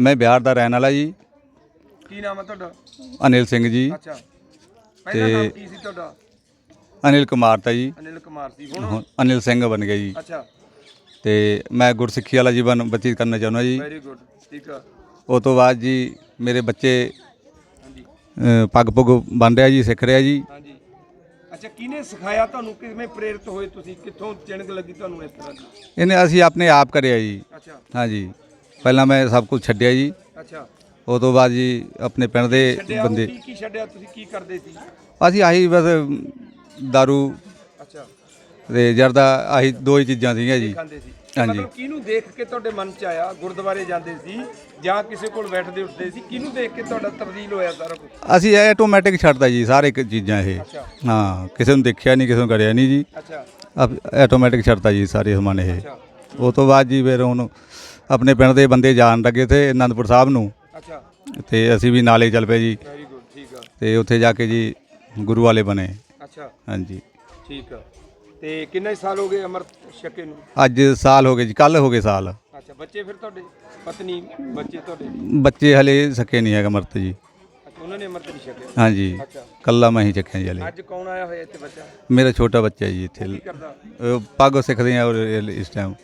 ਮੈਂ ਬਿਹਾਰ ਦਾ ਰਹਿਣ ਵਾਲਾ ਜੀ। ਕੀ ਨਾਮ ਹੈ ਤੁਹਾਡਾ? ਅਨਿਲ ਸਿੰਘ ਜੀ। ਅੱਛਾ। ਪਹਿਲਾ ਨਾਮ ਕੀ ਸੀ ਤੁਹਾਡਾ? ਅਨਿਲ ਕੁਮਾਰ ਤਾਂ ਜੀ। ਅਨਿਲ ਕੁਮਾਰ ਸੀ ਹੁਣ? ਹੁਣ ਅਨਿਲ ਸਿੰਘ ਬਣ ਗਿਆ ਜੀ। ਅੱਛਾ। ਤੇ ਮੈਂ ਗੁਰਸਿੱਖੀ ਵਾਲਾ ਜੀਵਨ ਬਤੀਤ ਕਰਨਾ ਚਾਹੁੰਦਾ ਜੀ। ਵੈਰੀ ਗੁੱਡ ਠੀਕ ਆ। ਉਸ ਤੋਂ ਬਾਅਦ ਜੀ ਮੇਰੇ ਬੱਚੇ ਹਾਂਜੀ। ਅ, ਪੱਗ ਪੁੱਗ ਬਣ ਰਿਹਾ ਜੀ ਸਿੱਖ ਰਿਹਾ ਜੀ। ਹਾਂਜੀ। ਅੱਛਾ ਕਿਹਨੇ ਸਿਖਾਇਆ ਤੁਹਾਨੂੰ? ਕਿਵੇਂ ਪ੍ਰੇਰਿਤ ਹੋਏ ਤੁਸੀਂ? ਕਿੱਥੋਂ ਚਿਣਕ ਲੱਗੀ ਤੁਹਾਨੂੰ ਇਸ ਤਰ੍ਹਾਂ ਦੀ? ਇਹਨੇ ਅਸੀਂ ਆਪਣੇ ਆਪ ਕਰਿਆ ਜੀ। ਅੱਛਾ। ਹਾਂਜੀ। ਪਹਿਲਾਂ ਮੈਂ ਸਭ ਕੁਝ ਛੱਡਿਆ ਜੀ। ਅੱਛਾ। ਉਸ ਤੋਂ ਬਾਅਦ ਜੀ ਆਪਣੇ ਪਿੰਡ ਦੇ ਛੱਡਿਆ ਉਹ ਬੰਦੇ ਕੀ ਕੀ ਛੱਡਿਆ ਤੁਸੀਂ ਕੀ ਕਰਦੇ ਸੀ? ਅਸੀਂ ਆਹੀ ਬਸ दारू ਅੱਛਾ। ਤੇ ਜਰਦਾ ਆਹੀ ਦੋ ਹੀ ਚੀਜ਼ਾਂ ਸੀਗੀਆਂ ਜੀ। ਖਾਂਦੇ ਸੀ। ਹਾਂਜੀ। ਮਤਲਬ ਕਿਹਨੂੰ ਦੇਖ ਕੇ ਤੁਹਾਡੇ ਮਨ ਚ ਆਇਆ ਗੁਰਦੁਆਰੇ ਜਾਂਦੇ ਸੀ ਜਾਂ ਕਿਸੇ ਕੋਲ ਬੈਠਦੇ ਉੱਠਦੇ ਸੀ? ਕਿਹਨੂੰ ਦੇਖ ਕੇ ਤੁਹਾਡਾ ਤਬਦੀਲ ਹੋਇਆ ਸਾਰਾ ਕੁਝ ਅਸੀਂ ਇਹ ਆਟੋਮੈਟਿਕ ਛੱਡਦਾ ਜੀ ਸਾਰੇ ਚੀਜ਼ਾਂ ਇਹ। ਅੱਛਾ। ਹਾਂ ਕਿਸੇ ਨੂੰ ਦੇਖਿਆ ਨਹੀਂ ਕਿਸੇ ਨੂੰ ਕਰਿਆ ਨਹੀਂ ਜੀ। ਅੱਛਾ। ਆਟੋਮੈਟਿਕ ਛੱਡਦਾ ਜੀ ਸਾਰੇ ਸਮਾਨ ਇਹ। ਅੱਛਾ। ਉਸ ਤੋਂ ਬਾਅਦ ਜੀ ਫਿਰ ਹੁਣ ਆਪਣੇ ਪਿੰਡ ਦੇ ਬੰਦੇ ਜਾਣ ਲੱਗੇ ਤੇ ਅਨੰਦਪੁਰ ਸਾਹਿਬ ਨੂੰ। ਅੱਛਾ। ਤੇ ਅਸੀਂ ਵੀ ਨਾਲੇ ਚੱਲ ਪਏ ਜੀ। ਵੈਰੀ ਗੁੱਡ ਠੀਕ ਆ। ਤੇ ਉੱਥੇ ਜਾ ਕੇ ਜੀ ਗੁਰੂ ਵਾਲੇ ਬਣੇ। ਅੱਛਾ। ਹਾਂਜੀ। ਠੀਕ ਆ। ਤੇ ਕਿੰਨੇ ਸਾਲ ਹੋ ਗਏ ਅਮਰਤ ਛਕੇ ਨੂੰ? ਅੱਜ ਸਾਲ ਹੋ ਗਏ ਜੀ ਕੱਲ ਹੋ ਗਏ ਸਾਲ। ਅੱਛਾ ਬੱਚੇ ਫਿਰ ਤੁਹਾਡੇ? ਪਤਨੀ ਬੱਚੇ ਤੁਹਾਡੇ? ਬੱਚੇ ਹਲੇ ਸਕੇ ਨਹੀਂ ਹੈਗਾ ਮਰਤ ਜੀ। ਅੱਛਾ ਉਹਨਾਂ ਨੇ ਅਮਰਤ ਨਹੀਂ ਛਕਿਆ ਹਾਂਜੀ। ਅੱਛਾ। ਕੱਲਾ ਮੈਂ ਹੀ ਚੱਕਿਆ ਜੀ ਹਲੇ। ਅੱਜ ਕੌਣ ਆਇਆ ਹੋਇਆ ਇੱਥੇ ਬੱਚਾ? ਮੇਰਾ ਛੋਟਾ ਬੱਚਾ ਜੀ ਇੱਥੇ। ਕੀ ਕਰਦਾ? ਅਹ ਪੱਗ ਸਿੱਖਦੇ ਆ ਔਰ ਇਹ ਇਸ ਟਾਈਮ